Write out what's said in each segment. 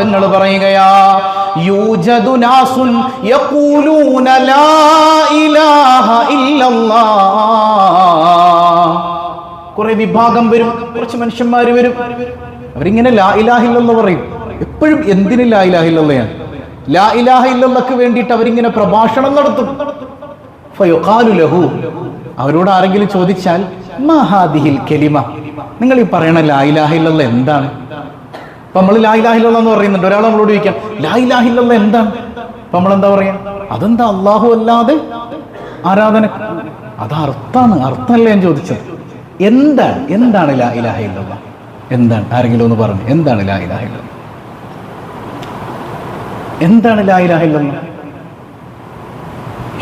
തങ്ങൾ യഖൂലൂന ലാ ഇലാഹ ഇല്ലല്ലാഹ്. കുറെ വിഭാഗം വരും കുറച്ച് മനുഷ്യന്മാർ വരും. അവരിങ്ങനെ ലാ ഇലാഹില്ലെന്ന് പറയും. എപ്പോഴും എന്തിന് ലാ ഇലാഹില്ലയാണ് ലാ ഇലാഹ വേണ്ടിയിട്ട് അവരിങ്ങനെ പ്രഭാഷണം നടത്തും. ലഹു. അവരോട് ആരെങ്കിലും ചോദിച്ചാൽ മഹാദിഹിൽ കെലിമ? നിങ്ങൾ ഈ പറയണ ലാ ഇലാഹ ഇല്ലല്ല എന്താണ്? അപ്പൊ നമ്മൾ ലാ ഇലാഹ ഇല്ലല്ല എന്ന് പറയുന്നുണ്ട്. ഒരാൾ നമ്മളോട് ചോദിക്കാം ലാ ഇലാഹ ഇല്ലല്ല എന്താണ്? അപ്പൊ നമ്മൾ എന്താ പറയാ അതെന്താ അള്ളാഹു അല്ലാതെ ആരാധന അത് അർത്ഥാണ് അർത്ഥമല്ല ഞാൻ ചോദിച്ചത്. എന്താണ് എന്താണ് ലാ ഇലാഹ ഇല്ലല്ല എന്താണ് ആരെങ്കിലും ഒന്ന് പറഞ്ഞു എന്താണ് ലായിലാഹില്ല എന്താണ് ലാ ഇലാഹ ഇല്ലല്ല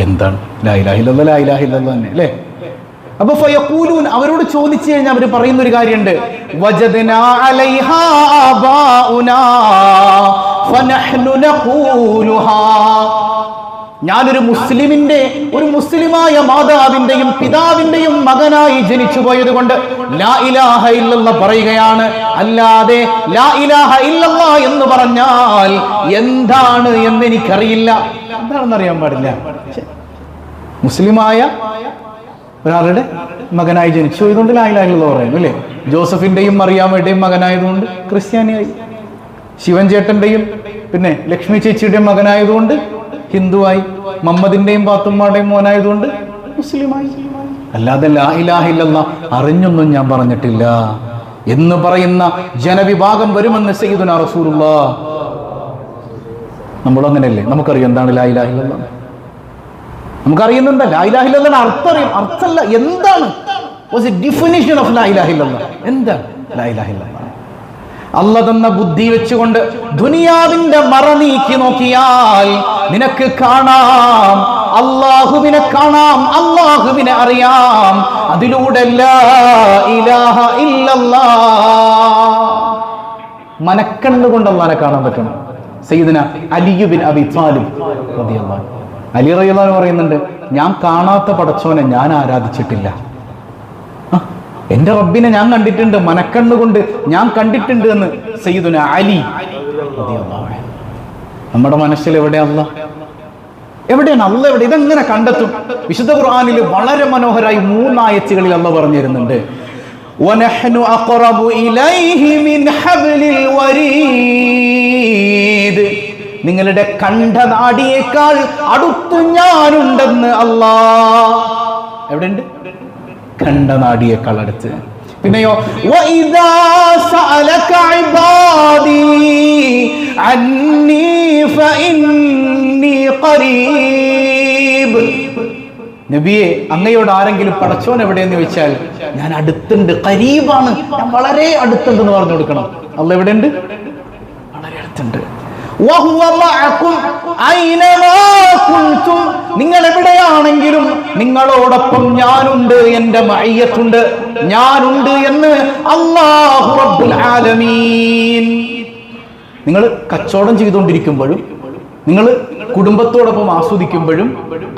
എന്താണ്? ലാ ഇലാഹ ഇല്ലല്ല ലാ ഇലാഹ ഇല്ലല്ല തന്നെ അല്ലേ? അപ്പൊ ഫയക്കൂലൂൻ അവരോട് ചോദിച്ചു കഴിഞ്ഞാൽ അവർ പറയുന്ന ഒരു കാര്യമുണ്ട് ഞാനൊരു മുസ്ലിമിന്റെ ഒരു മുസ്ലിമായ മാതാവിന്റെയും പിതാവിന്റെയും മകനായി ജനിച്ചു പോയത് കൊണ്ട് ലാ ഇലാഹ പറയുകയാണ്. അല്ലാതെ ലാ ഇലാഹ എന്ന് പറഞ്ഞാൽ എന്താണ് എന്ന് എനിക്കറിയില്ല. എന്താണെന്ന് അറിയാൻ പാടില്ല മുസ്ലിമായ ഒരാളുടെ മകനായി ജനിച്ചു. ഇതുകൊണ്ട് ലാ ഇലാഹ ഇല്ലല്ല പറയുന്നു അല്ലേ? ജോസഫിന്റെയും മറിയാമ്മയുടെയും മകനായതുകൊണ്ട് ക്രിസ്ത്യാനിയായി. ശിവൻ ചേട്ടന്റെയും പിന്നെ ലക്ഷ്മി ചേച്ചിയുടെയും മകനായതുകൊണ്ട് ഹിന്ദുവായി. മമ്മദിന്റെയും പാത്തുമ്മയുടെയും മോനായതുകൊണ്ട് മുസ്ലിമായി. അല്ലാതെ ലാ അറിഞ്ഞൊന്നും ഞാൻ പറഞ്ഞിട്ടില്ല. എന്ന് പറയുന്ന ജനവിഭാഗം വരുമെന്ന് സെയ്തു നമ്മൾ അങ്ങനെയല്ലേ നമുക്കറിയാം എന്താണ് ലാ നമുക്കറിയുന്നുണ്ട് ലാ ഇലാഹ അർത്ഥം അറിയാം. അർത്ഥമല്ല എന്താണ്? ഡിഫിനിഷൻ ഓഫ് ലാ എന്താണ്? ലാ ഇലാഹ അല്ല തന്ന ബുദ്ധി വെച്ചുകൊണ്ട് ദുനിയാവിന്റെ മറ നീക്കി നോക്കിയാൽ നിനക്ക് കാണാം. അള്ളാഹുവിനെ കാണാം അള്ളാഹുവിനെ അറിയാം. അതിലൂടെ മനക്കണ്ണുകൊണ്ട് അള്ളാനെ കാണാൻ പറ്റണം സയ്യിദിന അലിയുബിൻ അബി താലിബ്. അലി റളിയല്ലാഹു പറയുന്നുണ്ട് ഞാൻ കാണാത്ത പടച്ചോനെ ഞാൻ ആരാധിച്ചിട്ടില്ല ആ, എന്റെ റബ്ബിനെ ഞാൻ കണ്ടിട്ടുണ്ട് മനക്കണ്ണുകൊണ്ട് ഞാൻ കണ്ടിട്ടുണ്ട് എന്ന് സയ്യിദുന അലി റളിയല്ലാഹു അൻഹു. നമ്മുടെ മനസ്സിൽ എവിടെ അല്ല എവിടെയാണ് അല്ല എവിടെ ഇതെങ്ങനെ കണ്ടെത്തും വിശുദ്ധ ഖുർആനിൽ വളരെ മനോഹരമായി മൂന്നായച്ചുകളിൽ അല്ല പറഞ്ഞു തരുന്നുണ്ട് وَنَحْنُ أَقْرَبُ إِلَيْهِ مِنْ حَبْلِ الْوَرِيدِ നിങ്ങളുടെ കണ്ട നാടിയേക്കാൾ അടുത്തു ഞാനുണ്ടെന്ന് അല്ലാ. എവിടെയുണ്ട്? കണ്ട നാടിയേക്കാൾ അടുത്ത്. പിന്നെയോ നബിയെ അങ്ങയോട് ആരെങ്കിലും പടച്ചോൻ എവിടെയെന്ന് ചോദിച്ചാൽ ഞാൻ അടുത്തുണ്ട് കരീബാണ് ഞാൻ വളരെ അടുത്തുണ്ടെന്ന് പറഞ്ഞു കൊടുക്കണം. അല്ല എവിടെയുണ്ട്? വളരെ അടുത്തുണ്ട്. നിങ്ങൾ എവിടെയാണെങ്കിലും നിങ്ങളോടൊപ്പം ഞാനുണ്ട് എന്റെ മയ്യത്തുണ്ട് ഞാനുണ്ട് എന്ന് റബ്ബുൽ ആലമീൻ. നിങ്ങൾ കച്ചവടം ചെയ്തുകൊണ്ടിരിക്കുമ്പോഴും നിങ്ങൾ കുടുംബത്തോടൊപ്പം ആസ്വദിക്കുമ്പോഴും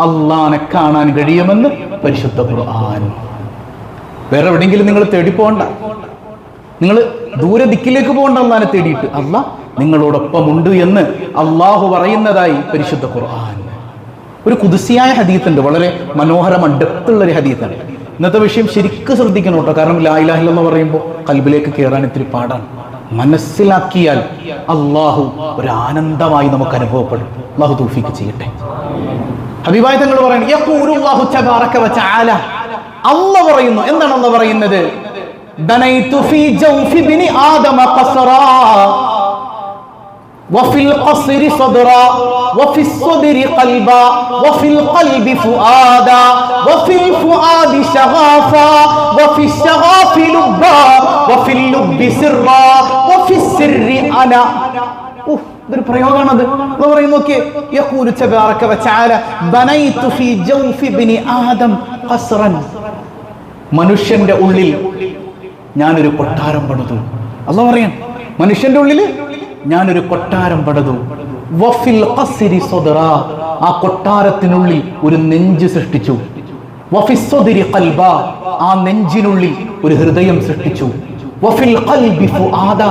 അള്ളാനെ കാണാൻ കഴിയുമെന്ന് പരിശുദ്ധ ഖുർആൻ. വേറെ എവിടെയെങ്കിലും നിങ്ങൾ തേടി പോകണ്ട. നിങ്ങൾ ദൂരെ ദിക്കിലേക്ക് പോകണ്ട അള്ളാനെ തേടിയിട്ട്. അല്ല നിങ്ങളോടൊപ്പം ഉണ്ട് എന്ന് അള്ളാഹു പറയുന്നതായി പരിശുദ്ധ ഖുർആൻ. ഒരു കുതിസിയായ ഹദീത്തുണ്ട് വളരെ മനോഹരമാണ് ഡെപ്തുള്ള ഒരു ഹദീത്താണ്. ഇന്നത്തെ വിഷയം ശരിക്കും ശ്രദ്ധിക്കണം കേട്ടോ കാരണം ലായിലാഹിൽ എന്ന് പറയുമ്പോൾ കൽബിലേക്ക് കയറാൻ ഇത്തിരി പാടാണ്. മനസ്സിലാക്കിയാൽ അള്ളാഹു ഒരു ആനന്ദമായി നമുക്ക് അനുഭവപ്പെടും. അള്ളാഹു തൂഫിക്ക് ചെയ്യട്ടെ. അഭിപ്രായ തങ്ങൾ വതആല. അല്ല പറയുന്നു എന്താണ് അല്ല പറയുന്നത്? وفي القصر صدرا وفي الصدر قلبا وفي القلب فؤادا وفي الفؤاد شغافا وفي الشغاف لبا وفي اللب سرا وفي السر انا ഉഫ്, ഇതൊരു പ്രയോഗമാണത് എന്ന് പറയും നോക്കിയേ യഖൂലു തബാറക വതആല ബനൈതു ഫീ ജൗഫി ബിനി ആദം ഖസ്റൻ മനുഷ്യന്റെ ഉള്ളിൽ ഞാനൊരു കൊട്ടാരം പണിതു അല്ല പറയാൻ മനുഷ്യന്റെ ഉള്ളിൽ ഞാനൊരു കൊട്ടാരം പടതു വഫിൽ ആ കൊട്ടാരത്തിനുള്ളിൽ ഒരു നെഞ്ച് സൃഷ്ടിച്ചു. ആ നെഞ്ചിനുള്ളിൽ ഒരു ഹൃദയം സൃഷ്ടിച്ചു. വഫിൽ ഫുആദ.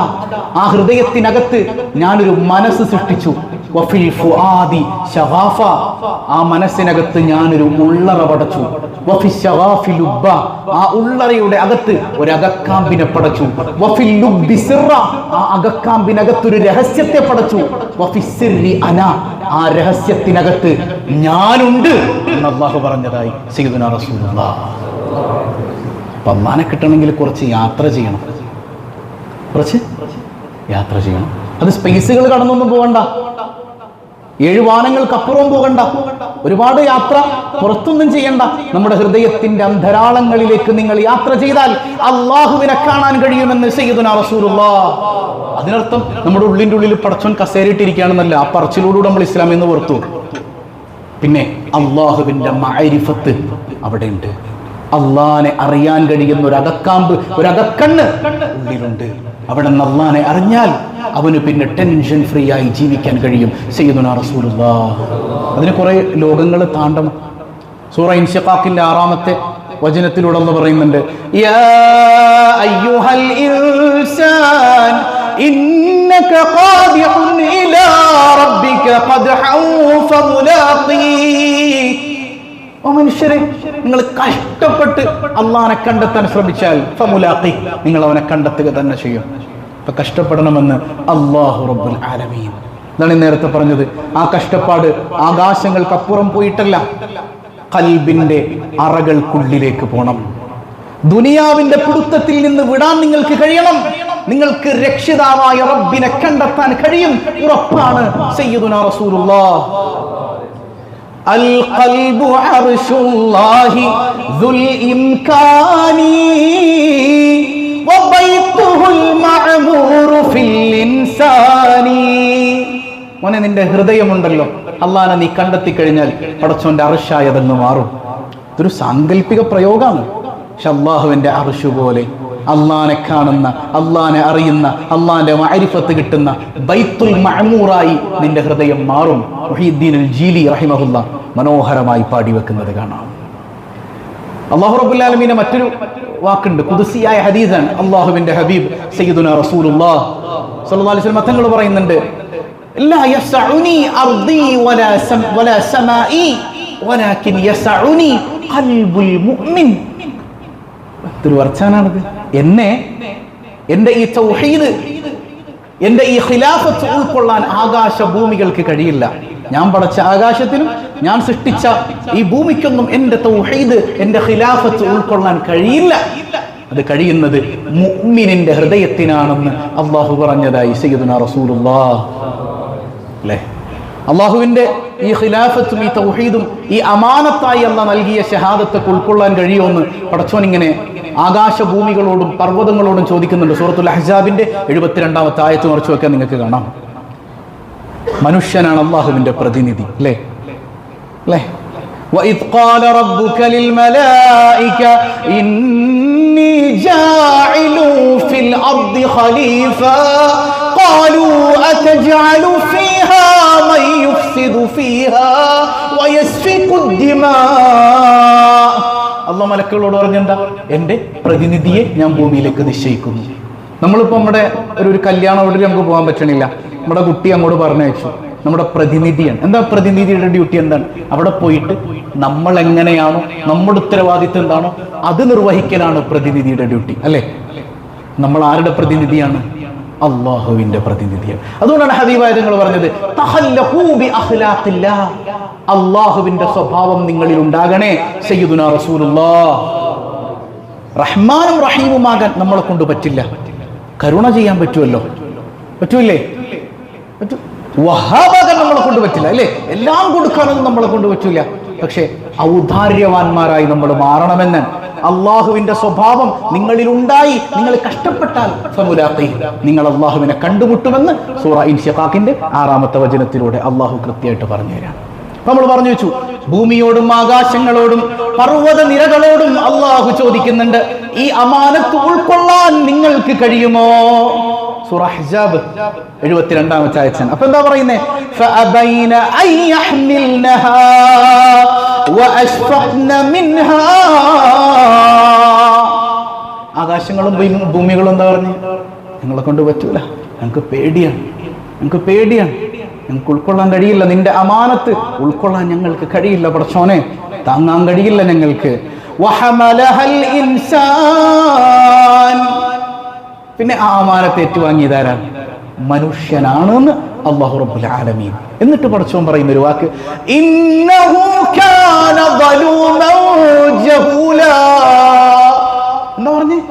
ആ ഹൃദയത്തിനകത്ത് ഞാനൊരു മനസ്സ് സൃഷ്ടിച്ചു. വഫിൽ ആ മനസ്സിനകത്ത് ഞാനൊരു ഉള്ളറ പടച്ചു. ആ ഉള്ളറയുടെ അകത്ത് ഒരു അകക്കാമ്പിനെ പടച്ചു. വഫിൽ ലുബ്ബി ആ അകക്കാമ്പിനകത്ത് ഒരു രഹസ്യത്തെ പടച്ചു. സിർരി അന. ആ രഹസ്യത്തിനകത്ത് ഞാനുണ്ട് എന്ന് അള്ളാഹു പറഞ്ഞതായി സയ്യിദുന അള്ളാനെ കിട്ടണമെങ്കിൽ കുറച്ച് യാത്ര ചെയ്യണം. കുറച്ച് യാത്ര ചെയ്യണം. അത് സ്പേസുകൾ കടന്നൊന്നും പോകണ്ട ഏഴ് വാനങ്ങൾക്കപ്പുറവും പോകണ്ട. ഒരുപാട് യാത്ര പുറത്തൊന്നും ചെയ്യണ്ട. നമ്മുടെ ഹൃദയത്തിന്റെ അന്തരാളങ്ങളിലേക്ക് നിങ്ങൾ യാത്ര ചെയ്താൽ അള്ളാഹുവിനെ കാണാൻ കഴിയുമെന്ന് റസൂലുള്ള. അതിനർത്ഥം നമ്മുടെ ഉള്ളിന്റെ ഉള്ളിൽ പടച്ചോൻ കസേരയിട്ടിരിക്കുകയാണെന്നല്ല ആ പറച്ചിലൂടെ നമ്മൾ ഇസ്ലാം എന്ന് പുറത്തു പിന്നെ അള്ളാഹുവിന്റെ മാരിഫത്ത് അവിടെ ഉണ്ട് അള്ളാനെ അറിയാൻ കഴിയുന്ന ഒരു അകക്കാമ്പ് ഒരു അകക്കണ്ണ് ഉള്ളിലുണ്ട്. അവിടെ നിന്ന് അള്ളാനെ അറിഞ്ഞാൽ അവന് പിന്നെ ടെൻഷൻ ഫ്രീ ആയി ജീവിക്കാൻ കഴിയും. സയ്യിദുന അതിന് കുറേ ലോകങ്ങൾ താണ്ടണം. സൂറ ഇൻഷിഖാഖിന്റെ ആറാമത്തെ വചനത്തിലൂടെ ഒന്ന് പറയുന്നുണ്ട്. യാ അയ്യുഹൽ ഇൻസാൻ മനുഷ്യരെ നിങ്ങൾ കഷ്ടപ്പെട്ട് അള്ളഹാനെ കണ്ടെത്താൻ ശ്രമിച്ചാൽ നിങ്ങൾ അവനെ കണ്ടെത്തുക തന്നെ ചെയ്യും. ഇപ്പൊ കഷ്ടപ്പെടണമെന്ന് അള്ളാഹു റബ്ബുൽ ആലമീൻ. ഇതാണ് നേരത്തെ പറഞ്ഞത്. ആ കഷ്ടപ്പാട് ആകാശങ്ങൾക്കപ്പുറം പോയിട്ടല്ല കൽബിന്റെ അറകൾക്കുള്ളിലേക്ക് പോണം. ദുനിയാവിന്റെ പിടുത്തത്തിൽ നിന്ന് വിടാൻ നിങ്ങൾക്ക് കഴിയണം. നിങ്ങൾക്ക് രക്ഷിതാവായ റബ്ബിനെ കണ്ടെത്താൻ കഴിയും. ഉറപ്പാണ് സയ്യിദുന അൽ ഖൽബു ദുൽ ഇംകാനി. മോനെ നിന്റെ ഹൃദയമുണ്ടല്ലോ. അള്ളാനെ നീ കണ്ടെത്തി കഴിഞ്ഞാൽ പടച്ചോന്റെ അറിഷായതെന്ന് മാറും. ഇതൊരു സാങ്കല്പിക പ്രയോഗമാണ്. പക്ഷെ അള്ളാഹുവിന്റെ അറിഷു പോലെ അള്ളാനെ കാണുന്ന അള്ളാനെ അറിയുന്ന അള്ളാന്റെ മാരിഫത്ത് കിട്ടുന്ന ബൈത്തുൽ മഹമൂറായി നിന്റെ ഹൃദയം മാറും. ജീലി റഹിമഹുല്ല മനോഹരമായി പാടി വെക്കുന്നത് കാണാം അള്ളാഹു റബുല്ലാലമീനെ മറ്റൊരു വാക്കുണ്ട്. കുതിസിയായ ഹദീസാണ്. അള്ളാഹുവിന്റെ ഹബീബ് സയ്യിദുന റസൂലുള്ള സല്ലല്ലാഹു അലൈഹി വസല്ലം തങ്ങൾ പറയുന്നുണ്ട്. لا يسعني أرضي ولا سم ولا سمائي ولكن يسعني قلب المؤمن ഇതൊരു വർച്ചാനാണിത് എന്നെ എൻ്റെ ഈ തൗഹീദ് എൻ്റെ ഈ ഖിലാഫത്ത് ഉൾക്കൊള്ളാൻ ആകാശ ഭൂമികൾക്ക് കഴിയില്ല ഞാൻ പടച്ച ആകാശത്തിനും ഞാൻ സൃഷ്ടിച്ച ഈ ഭൂമിക്കൊന്നും എൻ്റെ തൗഹീദ് എൻ്റെ ഖിലാഫത്ത് ഉൾക്കൊള്ളാൻ കഴിയില്ല അത് കഴിയുന്നത് മുഅ്മിനിന്റെ ഹൃദയത്തിനാണെന്ന് അള്ളാഹു പറഞ്ഞതായി സയ്യിദുന റസൂലുള്ളാഹ് അല്ലേ അള്ളാഹുവിന്റെ ഈ ഖിലാഫത്തും ഈ തൗഹീദും ഈ അമാനത്തായി അല്ല നൽകിയ ഷഹാദത്തൊക്കെ ഉൾക്കൊള്ളാൻ കഴിയുമെന്ന് പടച്ചോൻ ഇങ്ങനെ ആകാശഭൂമികളോടും പർവ്വതങ്ങളോടും ചോദിക്കുന്നുണ്ട് സൂറത്തുൽ അഹ്സാബിന്റെ എഴുപത്തിരണ്ടാമത്തെ ആയത്ത് മറിച്ച് വെക്കാൻ നിങ്ങൾക്ക് കാണാം മനുഷ്യനാണ് അള്ളാഹുവിന്റെ പ്രതിനിധി അല്ലേ അല്ലേ وإذ قال ربك للملائكة إني جاعل في الأرض خليفة قالوا أتجعل فيها من يفسد فيها ويسفك الدماء അള്ളാഹ് മലക്കളോട് പറഞ്ഞെന്താ എൻ്റെ പ്രതിനിധിയെ ഞാൻ ഭൂമിയിലേക്ക് നിശ്ചയിക്കുന്നു നമ്മളിപ്പോൾ നമ്മുടെ ഒരു ഒരു കല്യാണം അവിടെ നമുക്ക് പോകാൻ പറ്റണില്ല നമ്മുടെ കുട്ടി അങ്ങോട്ട് പറഞ്ഞയച്ചു നമ്മുടെ പ്രതിനിധിയാണ് എന്താ പ്രതിനിധിയുടെ ഡ്യൂട്ടി എന്താണ് അവിടെ പോയിട്ട് നമ്മൾ എങ്ങനെയാണോ നമ്മുടെ ഉത്തരവാദിത്വം എന്താണോ അത് നിർവഹിക്കലാണ് പ്രതിനിധിയുടെ ഡ്യൂട്ടി അല്ലേ നമ്മൾ ആരുടെ പ്രതിനിധിയാണ് അള്ളാഹുവിന്റെ പ്രതിനിധിയാണ്. അതുകൊണ്ടാണ് പറഞ്ഞത് തഹല്ലഖൂ ബി അഖ്ലാഖില്ലാ. അള്ളാഹുവിന്റെ സ്വഭാവം നിങ്ങളിൽ ഉണ്ടാകണേ സയ്യിദുനാ റസൂലുള്ളാ. റഹ്മാനും റഹീമുമാകാൻ നമ്മളെ കൊണ്ട് പറ്റില്ല. കരുണ ചെയ്യാൻ പറ്റുമല്ലോ? പറ്റൂല്ലേ? പറ്റൂ. വഹാബാകാൻ നമ്മളെ കൊണ്ട് പറ്റില്ല അല്ലേ? എല്ലാം കൊടുക്കാനൊന്നും നമ്മളെ കൊണ്ട് പറ്റൂല. പക്ഷേ ഔദാര്യവാന്മാരായി നമ്മൾ മാറണമെന്ന് അള്ളാഹുവിന്റെ സ്വഭാവം നിങ്ങളിൽ ഉണ്ടായി നിങ്ങൾ കഷ്ടപ്പെട്ടാൽ നിങ്ങൾ അള്ളാഹുവിനെ കണ്ടുമുട്ടുമെന്ന് സൂറ ഇൻഷിഖാഖിന്റെ ആറാമത്തെ വചനത്തിലൂടെ അള്ളാഹു കൃത്യമായിട്ട് പറഞ്ഞു തരാം. നമ്മൾ പറഞ്ഞു വെച്ചു ഭൂമിയോടും ആകാശങ്ങളോടും പർവത നിരകളോടും അള്ളാഹു ചോദിക്കുന്നുണ്ട് ഈ അമാനത്ത് ഉൾക്കൊള്ളാൻ നിങ്ങൾക്ക് കഴിയുമോ? സൂറ എഴുപത്തിരണ്ടാമത്തെ ആയച്ചൻ അപ്പൊ എന്താ പറയുന്നേ? ആകാശങ്ങളും ഭൂമികളും എന്താ പറഞ്ഞു? നിങ്ങളെ കൊണ്ട് പറ്റൂല. ഞങ്ങൾക്ക് പേടിയാണ്. ഞങ്ങൾക്ക് പേടിയാണ്. ഞങ്ങൾക്ക് ഉൾക്കൊള്ളാൻ കഴിയില്ല. നിന്റെ അമാനത്ത് ഉൾക്കൊള്ളാൻ ഞങ്ങൾക്ക് കഴിയില്ല. പടച്ചോനെ താങ്ങാൻ കഴിയില്ല ഞങ്ങൾക്ക്. പിന്നെ ആ അമാനത്തെ ഏറ്റുവാങ്ങിയതാരാണ് മനുഷ്യനാണെന്ന് അള്ളാഹു റബ്ബുൽ ആലമീൻ. എന്നിട്ട് പടച്ചോൻ പറയുന്ന ഒരു വാക്ക് പറഞ്ഞേ?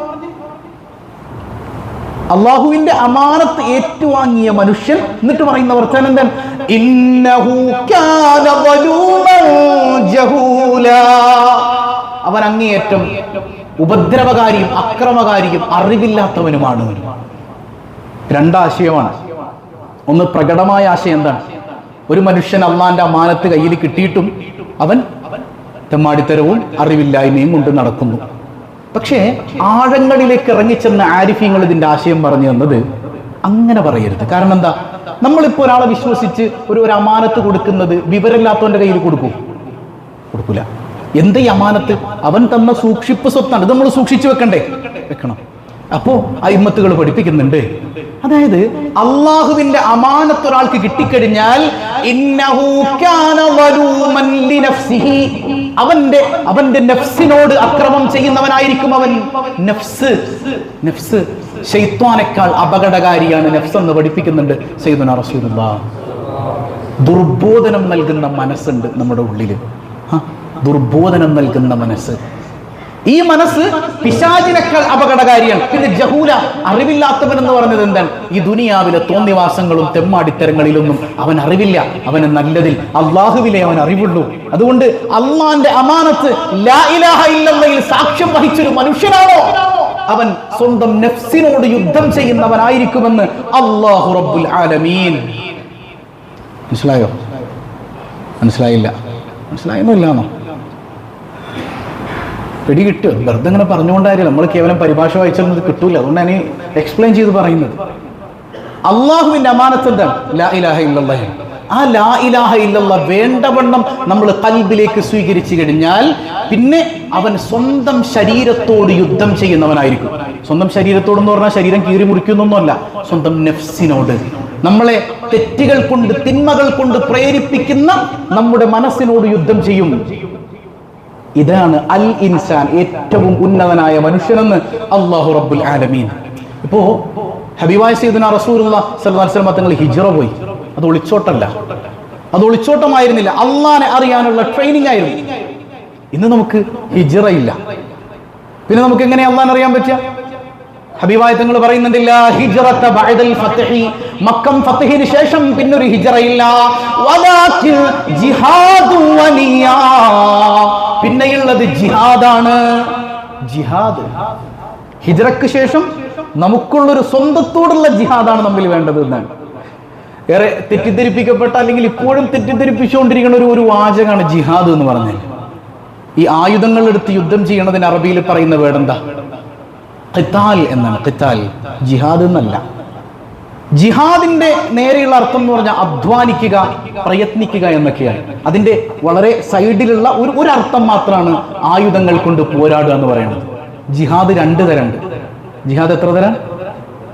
അള്ളാഹുവിന്റെ അമാനത്ത് ഏറ്റുവാങ്ങിയ മനുഷ്യൻ എന്നിട്ട് പറയുന്ന വർത്തമാനം എന്താണ്? അവൻ അങ്ങേയറ്റം ഉപദ്രവകാരിയും അക്രമകാരിയും അറിവില്ലാത്തവനുമാണ്. രണ്ടാശയമാണ്. ഒന്ന് പ്രകടമായ ആശയം എന്താണ്? ഒരു മനുഷ്യൻ അള്ളാന്റെ അമാനത്ത് കയ്യിൽ കിട്ടിയിട്ടും അവൻ തെമ്മാടിത്തരവും അറിവില്ലായ്മയും കൊണ്ട് നടക്കുന്നു. പക്ഷേ ആഴങ്ങളിലേക്ക് ഇറങ്ങിച്ചെന്ന ആരിഫ്യങ്ങൾ ഇതിന്റെ ആശയം പറഞ്ഞു തന്നത് അങ്ങനെ പറയരുത്. കാരണം എന്താ? നമ്മളിപ്പോ ഒരാളെ വിശ്വസിച്ച് ഒരു ഒരു അമാനത്ത് കൊടുക്കുന്നത് വിവരമില്ലാത്തവന്റെ കയ്യിൽ കൊടുക്കൂ. കൊടുക്കൂല. എന്ത് അമാനത്ത്? അവൻ തന്ന സൂക്ഷിപ്പ് സ്വത്താണ്. ഇത് നമ്മൾ സൂക്ഷിച്ചു വെക്കണ്ടേ? വെക്കണം. അപ്പോ അയിമത്തുകൾ പഠിപ്പിക്കുന്നുണ്ട്. അതായത് അള്ളാഹുവിന്റെ അമാനത്ത് ഒരാൾക്ക് കിട്ടിക്കഴിഞ്ഞാൽ. അവന്റെ അവന്റെ നഫ്സിനോട് അക്രമം ചെയ്യുന്നവനായിരിക്കും അവൻ. നഫ്സ് നഫ്സ് ഷെയ്ത്വാനേക്കാൾ അപകടകാരിയാണ് നഫ്സ് എന്ന് പഠിപ്പിക്കുന്നുണ്ട് റസൂലുള്ളാഹ് ദുർബോധനം നൽകുന്ന മനസ്സുണ്ട് നമ്മുടെ ഉള്ളിൽ ദുർബോധനം നൽകുന്ന മനസ്സ്. ഈ മനസ്സ് പിശാചിനേക്കാൾ അപകടകാരിയാണ്. പിന്നെ ജഹൂല അറിവില്ലാത്തവൻ എന്ന് പറഞ്ഞത് എന്താണ്? ഈ ദുനിയാവിലെ തോന്നിവാസങ്ങളും തെമ്മാടിത്തരങ്ങളിലൊന്നും അവൻ അറിവില്ല. അവന് നല്ലതിൽ അള്ളാഹുവിലെ അവൻ അറിവുള്ളൂ. അതുകൊണ്ട് അള്ളാന്റെ അമാനത്ത് സാക്ഷ്യം വഹിച്ചൊരു മനുഷ്യനാണോ? അവൻ സ്വന്തം നെഫ്സിനോട് യുദ്ധം ചെയ്യുന്നവനായിരിക്കുമെന്ന് അള്ളാഹു റബ്ബുൽ ആലമീൻ. മനസ്സിലായോ? മനസ്സിലായില്ല. മനസ്സിലായെന്നില്ലാന്നോ പിടി കിട്ടുമോ വെറുതെ ഇങ്ങനെ പറഞ്ഞുകൊണ്ടായിരിക്കും. നമ്മൾ കേവലം പരിഭാഷ വായിച്ചൊന്നും ഇത് കിട്ടൂല. അതുകൊണ്ടാണ് എക്സ്പ്ലെയിൻ ചെയ്ത് പറയുന്നത്. അള്ളാഹുവിന്റെ അമാനത്ത് ലാ ഇലാഹ ഇല്ലല്ലാഹ്. ആ ലാ ഇലാഹ ഇല്ലല്ല വേണ്ടവണ്ണം നമ്മൾ കൽബിലേക്ക് സ്വീകരിച്ചു കഴിഞ്ഞാൽ പിന്നെ അവൻ സ്വന്തം ശരീരത്തോട് യുദ്ധം ചെയ്യുന്നവനായിരിക്കും. സ്വന്തം ശരീരത്തോടെന്ന് പറഞ്ഞാൽ ശരീരം കീറി മുറിക്കുന്നൊന്നുമല്ല. സ്വന്തം നെഫ്സിനോട്. നമ്മളെ തെറ്റുകൾ കൊണ്ട് തിന്മകൾ കൊണ്ട് പ്രേരിപ്പിക്കുന്ന നമ്മുടെ മനസ്സിനോട് യുദ്ധം ചെയ്യും. ഇതാണ് അൽ ഇൻസാൻ ഏറ്റവും ഉന്നതനായ മനുഷ്യനെന്ന് അള്ളാഹു റബ്ബുൽ ആലമീൻ. ഇപ്പോ ഹബീബായ സീദന റസൂലുള്ള സല്ലാസ്ലമ തങ്ങൾ ഹിജ്റ പോയി. അത് ഒളിച്ചോട്ടല്ല. അത് ഒളിച്ചോട്ടമായിരുന്നില്ല. അള്ളാനെ അറിയാനുള്ള ട്രെയിനിങ് ആയിരുന്നു. ഇന്ന് നമുക്ക് ഹിജറ ഇല്ല. പിന്നെ നമുക്ക് എങ്ങനെ അള്ളാൻ അറിയാൻ പറ്റുക? ഹബീബായ തങ്ങൾ പറയുന്നുണ്ടില്ല ഹിജ്റത ബഅദൽ ഫത്ഹി. മക്കം ഫത്ഹിന് ശേഷം പിന്നൊരു ഹിജറയില്ല വലാകിൻ ജിഹാദു വലിയാ പിന്നെയുള്ളത് ജിഹാദാണ്. ജിഹാദ്. ഹിജറക്ക് ശേഷം നമുക്കുള്ളൊരു സ്വന്തത്തോടുള്ള ജിഹാദാണ് നമ്മിൽ വേണ്ടത് എന്നാണ്. ഏറെ തെറ്റിദ്ധരിപ്പിക്കപ്പെട്ട അല്ലെങ്കിൽ ഇപ്പോഴും തെറ്റിദ്ധരിപ്പിച്ചുകൊണ്ടിരിക്കുന്ന ഒരു ഒരു വാചകമാണ് ജിഹാദ് എന്ന് പറഞ്ഞാൽ. ഈ ആയുധങ്ങൾ എടുത്ത് യുദ്ധം ചെയ്യണതിന് അറബിയിൽ പറയുന്ന വേടെന്താ ഖിത്താൽ എന്നാണ്. ഖിത്താൽ ജിഹാദ് എന്നല്ല. ജിഹാദിന്റെ നേരെയുള്ള അർത്ഥം എന്ന് പറഞ്ഞാൽ അധ്വാനിക്കുക പ്രയത്നിക്കുക എന്നൊക്കെയാണ്. അതിന്റെ വളരെ സൈഡിലുള്ള ഒരു ഒരു അർത്ഥം മാത്രമാണ് ആയുധങ്ങൾ കൊണ്ട് പോരാടുക എന്ന് പറയുന്നത്. ജിഹാദ് രണ്ട് തരമുണ്ട്. ജിഹാദ് എത്ര തരം?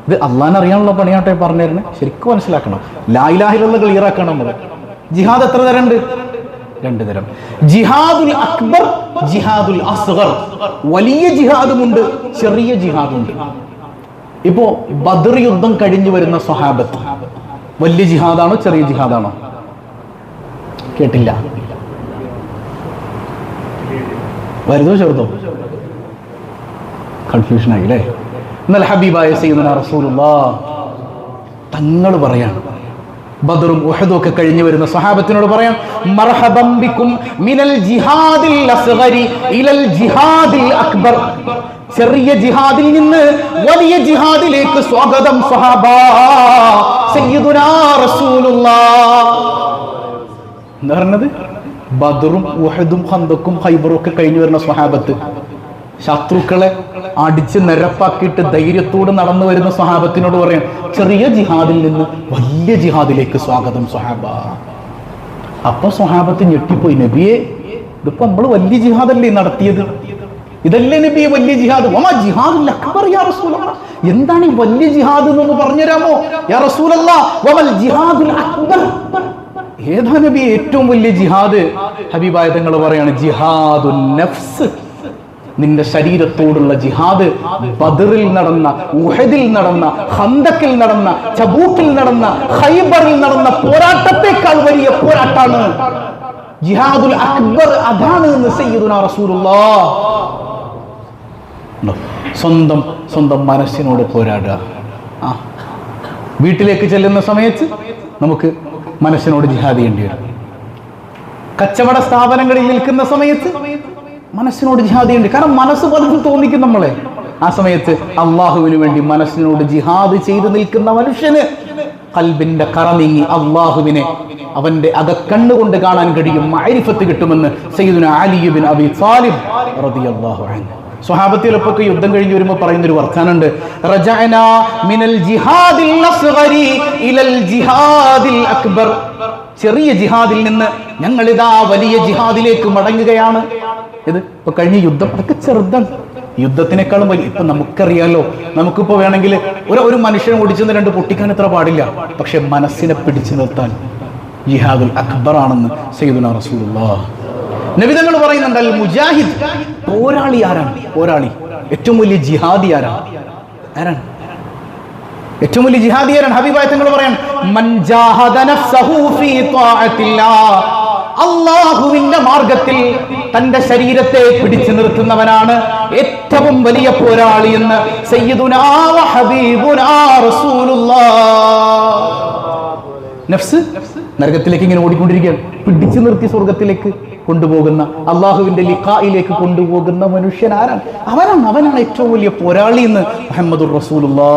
ഇത് അള്ളാൻ അറിയാനുള്ള പണിയാട്ടെ പറഞ്ഞു തരുന്നത് ശരിക്കും മനസ്സിലാക്കണം. ലായിലാഹിലുള്ള ക്ലിയർ ആക്കണം ജിഹാദ് എത്ര തരമുണ്ട്? രണ്ട് തരം. ജിഹാദുൽ അക്ബർ ജിഹാദുൽ അസ്ഗർ. വലിയ ജിഹാദുമുണ്ട് ചെറിയ ജിഹാദുണ്ട് ഇപ്പോ ബദർ യുദ്ധം കഴിഞ്ഞു വരുന്ന സ്വഹാബത്ത് വലിയ ജിഹാദാണോ ചെറിയ ജിഹാദാണോ? കേട്ടില്ല. വരുതോ ചെറുതോ? കൺഫ്യൂഷൻ ആയില്ലേ? എന്നാൽ ഹബീബായ സയ്യിദുന റസൂലുള്ള തങ്ങൾ പറയാണ് ബദറും ഉഹദും ഒക്കെ കഴിഞ്ഞു വരുന്ന സ്വഹാബത്തിനോട് പറയാം മർഹബംബിക്കും മിനൽ ജിഹാദിൽ അസ്ഗരി ഇലൽ ജിഹാദിൽ അക്ബർ. ചെറിയ ജിഹാദിൽ നിന്ന് വലിയ ജിഹാദിലേക്ക് സ്വാഗതം സഹാബാ സയ്യിദുനാ റസൂലുള്ളാഹ്. എന്ന് പറഞ്ഞത്? ബദറും ഉഹദും ഹന്തക്കും ഹൈബറും ഒക്കെ കഴിഞ്ഞു വരുന്ന സ്വഹാബത്ത്. ശത്രുക്കളെ അടിച്ച് നിരപ്പാക്കിയിട്ട് ധൈര്യത്തോട് നടന്നു വരുന്ന സ്വഹാബത്തിനോട് പറയാം ചെറിയ ജിഹാദിൽ നിന്ന് വലിയ ജിഹാദിലേക്ക് സ്വാഗതം സ്വഹാബ. അപ്പൊ സ്വഹാബത്ത് ഞെട്ടിപ്പോയി നബിയെ ഇതിപ്പോ നമ്മൾ വലിയ ജിഹാദല്ലേ നടത്തിയത്? ഇതല്ലേ നബി വലിയ ജിഹാദ്? ജിഹാദുൽ റസൂലല്ലാ? എന്താണ് ഈ വലിയ ജിഹാദ് എന്നൊന്ന് പറഞ്ഞുതരാമോ? യാ ജിഹാദുൽ ഏതാ നബി ഏറ്റവും വലിയ ജിഹാദ്? ഹബീബായ തങ്ങൾ പറയാണ് ജിഹാദുൻ നഫ്സ്. നിന്റെ ശരീരത്തോടുള്ള ജിഹാദ് ബദറിൽ നടന്ന ഉഹദിൽ നടന്ന ഹന്തക്കിൽ നടന്ന ചബൂക്കിൽ നടന്ന ഹൈബറിൽ നടന്ന പോരാട്ടത്തെക്കാൾ വലിയ പോരാട്ടാണ്. ജിഹാദുൽ അക്ബർ അതാണ് എന്ന് സയ്യിദുന റസൂലുള്ളാഹ് ഉണ്ടോ? സ്വന്തം സ്വന്തം മനസ്സിനോട് പോരാടുക. ആ. വീട്ടിലേക്ക് ചെല്ലുന്ന സമയത്ത് നമുക്ക് മനസ്സിനോട് ജിഹാദ് ചെയ്യേണ്ടി വരും. കച്ചവട സ്ഥാപനങ്ങളിൽ നിൽക്കുന്ന സമയത്ത് മനസ്സിനോട് ജിഹാദ് ചെയ്യേണ്ടി? കാരണം മനസ്സ് പലതും തോന്നിക്കും നമ്മളെ. ആ സമയത്ത് അള്ളാഹുവിന് വേണ്ടി മനസ്സിനോട് ജിഹാദ് ചെയ്തു നിൽക്കുന്ന മനുഷ്യന് കൽബിന്റെ കറ നീങ്ങി അള്ളാഹുവിനെ അവന്റെ അകക്കണ്ണുകൊണ്ട് കാണാൻ കഴിയും. മൈരിഫത്ത് കിട്ടുമെന്ന് സയ്യിദുന അലിയുബിൻ അബി റളിയല്ലാഹു അൻഹു. യുദ്ധം കഴിഞ്ഞ് വരുമ്പോൾ പറയുന്നൊരു വർത്താനുണ്ട് റജഅനാ മിനൽ ജിഹാദിൽ അസ്ഗരി ഇലൽ ജിഹാദിൽ അക്ബർ. ചെറിയ ജിഹാദിൽ നിന്ന് ഞങ്ങൾ ഇതാ വലിയ ജിഹാദിലേക്ക് മടങ്ങുകയാണ്. ഇത് ഇപ്പൊ കഴിഞ്ഞ യുദ്ധം അതൊക്കെ ചെറുതാണ്. യുദ്ധത്തിനേക്കാളും വലിയ ഇപ്പൊ നമുക്കറിയാലോ നമുക്കിപ്പോ വേണമെങ്കിൽ ഒരു ഒരു മനുഷ്യനെ ഓടിച്ചെന്ന് രണ്ട് പൊട്ടിക്കാൻ എത്ര പാടില്ല. പക്ഷെ മനസ്സിനെ പിടിച്ചു നിർത്താൻ ജിഹാദുൽ അക്ബർ ആണെന്ന് സയ്യിദുന റസൂലുള്ളാ. നബിതങ്ങൾ പറയുന്നുണ്ട് മുജാഹിദ്. പോരാളി ആരാണ്? പോരാളി. ഏറ്റവും വലിയ ജിഹാദി ആരാണ്? ആരാണ്? ഏറ്റവും വലിയ ജിഹാദി ആരാണ് ഹബീബായ തങ്ങൾ പറയാൻ അള്ളാഹുവിന്റെ മാർഗത്തിൽ തന്റെ ശരീരത്തെ പിടിച്ചു നിർത്തുന്നവനാണ് ഏറ്റവും വലിയ പോരാളി എന്ന് റസൂലുള്ളാഹ് നഫ്സ് നരകത്തിലേക്ക് ഇങ്ങനെ ഓടിക്കൊണ്ടിരിക്കുകയാണ്. പിടിച്ചു നിർത്തി സ്വർഗത്തിലേക്ക് കൊണ്ടുപോകുന്ന അള്ളാഹുവിന്റെ ലിഖായിലേക്ക് കൊണ്ടുപോകുന്ന മനുഷ്യൻ ആരാണ് അവനാണ് അവനാണ് ഏറ്റവും വലിയ പോരാളി എന്ന് മുഹമ്മദുർ റസൂലുള്ളാ.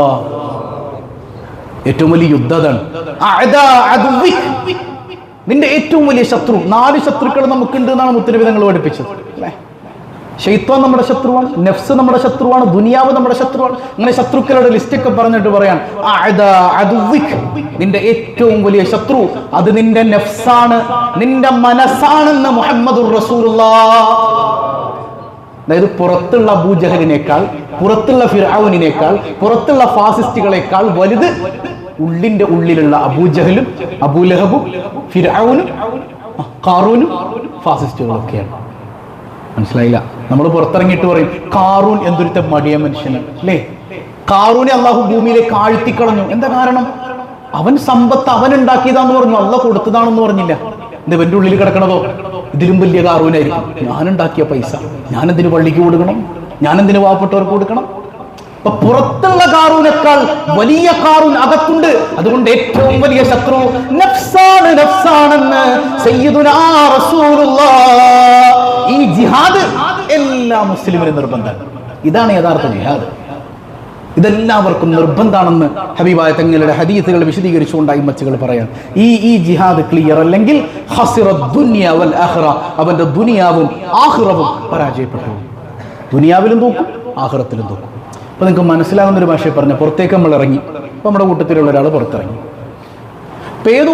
ഏറ്റവും വലിയ അഅദാ അദുവിക്. നിന്റെ ഏറ്റവും വലിയ ശത്രു. നാല് ശത്രുക്കൾ നമുക്കുണ്ട് എന്നാണ് മുത്തരവിധങ്ങൾ പഠിപ്പിച്ചത്. അല്ലേ? ഷെയ്ത്വാൻ നമ്മുടെ ശത്രുവാണ് നെഫ്സ് നമ്മുടെ ശത്രുവാണ് ദുനിയാവ് നമ്മുടെ ശത്രുവാണ്. അങ്ങനെ ശത്രുക്കളുടെ ലിസ്റ്റ് ഒക്കെ പറഞ്ഞിട്ട് പറയാൻ. നിന്റെ ഏറ്റവും വലിയ ശത്രു അത് നിന്റെ നെഫ്സാണ് നിന്റെ മനസ്സാണെന്ന് മുഹമ്മദ് അതായത് പുറത്തുള്ള അബൂജഹലിനേക്കാൾ പുറത്തുള്ള ഫിറാവുനേക്കാൾ പുറത്തുള്ള ഫാസിസ്റ്റുകളെക്കാൾ വലുത് ഉള്ളിന്റെ ഉള്ളിലുള്ള അബൂജഹലും അബൂലഹബും ഫിർഔനും കാറൂനും ഫാസിസ്റ്റുകളും ഒക്കെയാണ് മനസ്സിലായില്ല? നമ്മൾ പുറത്തിറങ്ങിയിട്ട് പറയും കാറൂൻ എന്തൊരുത്തെ മടിയ മനുഷ്യനാണ് അല്ലേ? കാറൂനെ അള്ളാഹു ഭൂമിയിലേക്ക് ആഴ്ത്തിക്കളഞ്ഞു. എന്താ കാരണം? അവൻ സമ്പത്ത് അവൻ ഉണ്ടാക്കിയതാന്ന് പറഞ്ഞു അല്ല കൊടുത്തതാണെന്ന് പറഞ്ഞില്ല. എന്താ ഇവന്റെ ഉള്ളിൽ കിടക്കണതോ? ഇതിലും വലിയ കാറൂനായിരിക്കും. ഞാൻ ഉണ്ടാക്കിയ പൈസ ഞാനെന്തിന് പള്ളിക്ക് കൊടുക്കണം? ഞാനെന്തിന് പാവപ്പെട്ടവർക്ക് കൊടുക്കണം? അപ്പൊ പുറത്തുള്ള കാറൂനേക്കാൾ വലിയ കാറൂൻ അകത്തുണ്ട്. അതുകൊണ്ട് ഏറ്റവും വലിയ ശത്രു നഫ്സാണ് നഫ്സാണെന്ന് ഈ ജിഹാദ് എല്ലാ മുസ്ലിമിനും നിർബന്ധം ഇതാണ് യഥാർത്ഥ ജിഹാദ്. ഇതെല്ലാവർക്കും നിർബന്ധമാണെന്ന് ഹബീബായ തങ്ങളുടെ ഹദീസുകൾ വിശദീകരിച്ചുകൊണ്ട് അയിമച്ചുകൾ പറയാം. ഈ ഈ ജിഹാദ് ക്ലിയർ അല്ലെങ്കിൽ അവന്റെ ദുനിയാവും ആഹ്റവും പരാജയപ്പെട്ടു. ദുനിയാവിലും തോക്കും ആഹ്റത്തിലും തോക്കും. അപ്പൊ നിങ്ങൾക്ക് മനസ്സിലാകുന്ന ഒരു ഭാഷയെ പറഞ്ഞ പുറത്തേക്ക് നമ്മൾ ഇറങ്ങി. അപ്പോൾ നമ്മുടെ കൂട്ടത്തിലുള്ള ഒരാൾ പുറത്തിറങ്ങി. അപ്പോൾ ഏതോ